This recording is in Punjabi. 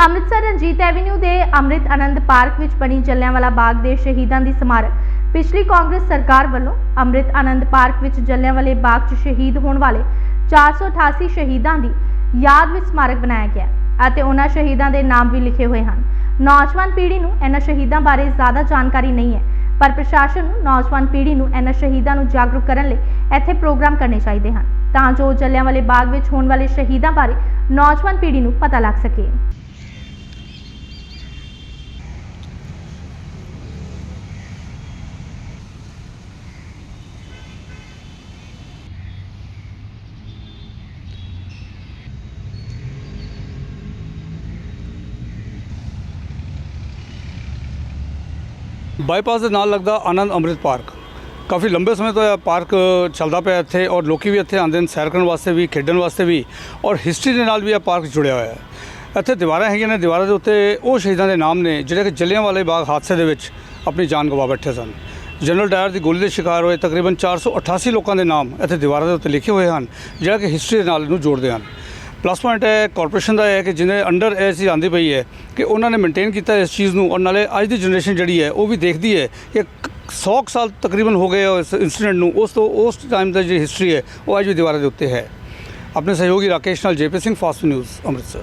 ਅੰਮ੍ਰਿਤਸਰ ਰਣਜੀਤ ਐਵੀਨਿਊ ਦੇ ਅੰਮ੍ਰਿਤ ਆਨੰਦ ਪਾਰਕ ਵਿੱਚ ਬਣੀ ਜਲਿਆਂਵਾਲਾ ਬਾਗ ਦੇ ਸ਼ਹੀਦਾਂ ਦੀ ਸਮਾਰਕ। ਪਿਛਲੀ ਕਾਂਗਰਸ ਸਰਕਾਰ ਵੱਲੋਂ ਅੰਮ੍ਰਿਤ ਆਨੰਦ ਪਾਰਕ ਵਿੱਚ ਜਲਿਆਂਵਾਲੇ ਬਾਗ 'ਚ ਸ਼ਹੀਦ ਹੋਣ ਵਾਲੇ 488 ਸ਼ਹੀਦਾਂ ਦੀ ਯਾਦ ਵਿੱਚ ਸਮਾਰਕ ਬਣਾਇਆ ਗਿਆ ਅਤੇ ਉਹਨਾਂ ਸ਼ਹੀਦਾਂ ਦੇ ਨਾਮ ਵੀ ਲਿਖੇ ਹੋਏ ਹਨ। ਨੌਜਵਾਨ ਪੀੜ੍ਹੀ ਨੂੰ ਇਹਨਾਂ ਸ਼ਹੀਦਾਂ ਬਾਰੇ ਜ਼ਿਆਦਾ ਜਾਣਕਾਰੀ ਨਹੀਂ ਹੈ, ਪਰ ਪ੍ਰਸ਼ਾਸਨ ਨੂੰ ਨੌਜਵਾਨ ਪੀੜ੍ਹੀ ਨੂੰ ਇਹਨਾਂ ਸ਼ਹੀਦਾਂ ਨੂੰ ਜਾਗਰੂਕ ਕਰਨ ਲਈ ਇੱਥੇ ਪ੍ਰੋਗਰਾਮ ਕਰਨੇ ਚਾਹੀਦੇ ਹਨ ਤਾਂ ਜੋ ਜਲਿਆਂਵਾਲੇ ਬਾਗ ਵਿੱਚ ਹੋਣ ਵਾਲੇ ਸ਼ਹੀਦਾਂ ਬਾਰੇ ਨੌਜਵਾਨ ਪੀੜ੍ਹੀ ਨੂੰ ਪਤਾ ਲੱਗ ਸਕੇ। ਬਾਈਪਾਸ ਦੇ ਨਾਲ ਲੱਗਦਾ ਆਨੰਦ ਅੰਮ੍ਰਿਤ ਪਾਰਕ। ਕਾਫੀ ਲੰਬੇ ਸਮੇਂ ਤੋਂ ਇਹ ਪਾਰਕ ਚੱਲਦਾ ਪਿਆ ਇੱਥੇ ਔਰ ਲੋਕੀ ਵੀ ਇੱਥੇ ਆਉਂਦੇ ਨੇ, ਸੈਰ ਕਰਨ ਵਾਸਤੇ ਵੀ, ਖੇਡਣ ਵਾਸਤੇ ਵੀ ਔਰ ਹਿਸਟਰੀ ਦੇ ਨਾਲ ਵੀ ਇਹ ਪਾਰਕ ਜੁੜਿਆ ਹੋਇਆ ਹੈ। ਇੱਥੇ ਦੀਵਾਰਾਂ ਹੈਗੀਆਂ ਨੇ, ਦੀਵਾਰਾਂ ਦੇ ਉੱਤੇ ਉਹ ਸ਼ਹੀਦਾਂ ਦੇ ਨਾਮ ਨੇ ਜਿਹੜੇ ਕਿ ਜਲਿਆਂਵਾਲੇ ਬਾਗ ਹਾਦਸੇ ਦੇ ਵਿੱਚ ਆਪਣੀ ਜਾਨ ਗਵਾ ਬੈਠੇ ਸਨ। ਜਨਰਲ ਡਾਇਰ ਦੀ ਗੋਲੀ ਦੇ ਸ਼ਿਕਾਰ ਹੋਏ ਤਕਰੀਬਨ 488 ਲੋਕਾਂ ਦੇ ਨਾਮ ਇੱਥੇ ਦੀਵਾਰਾਂ ਦੇ ਉੱਤੇ ਲਿਖੇ ਹੋਏ ਹਨ, ਜਿਹੜਾ ਕਿ ਹਿਸਟਰੀ ਦੇ ਨਾਲ ਇਹਨੂੰ ਜੋੜਦੇ ਹਨ। ਪਲੱਸ ਪੁਆਇੰਟ ਹੈ ਕਾਰਪੋਰੇਸ਼ਨ ਦਾ ਇਹ ਹੈ ਕਿ ਜਿਹਨੇ ਅੰਡਰ ਇਹ ਚੀਜ਼ ਆਂਦੀ ਪਈ ਹੈ ਕਿ ਉਹਨਾਂ ਨੇ ਮੇਨਟੇਨ ਕੀਤਾ ਇਸ ਚੀਜ਼ ਨੂੰ ਔਰ ਨਾਲੇ ਅੱਜ ਦੀ ਜਨਰੇਸ਼ਨ ਜਿਹੜੀ ਹੈ, ਉਹ ਵੀ ਦੇਖਦੀ ਹੈ ਕਿ 100 ਸਾਲ ਤਕਰੀਬਨ ਹੋ ਗਏ ਇਸ ਇਨਸੀਡੈਂਟ ਨੂੰ, ਉਸ ਤੋਂ, ਉਸ ਟਾਈਮ ਦਾ ਜਿਹੜੀ ਹਿਸਟਰੀ ਹੈ, ਉਹ ਅੱਜ ਵੀ ਦੀਵਾਰਾਂ ਦੇ ਉੱਤੇ ਹੈ। ਆਪਣੇ ਸਹਿਯੋਗੀ ਰਾਕੇਸ਼ ਨਾਲ JP Singh fast news Amritsar.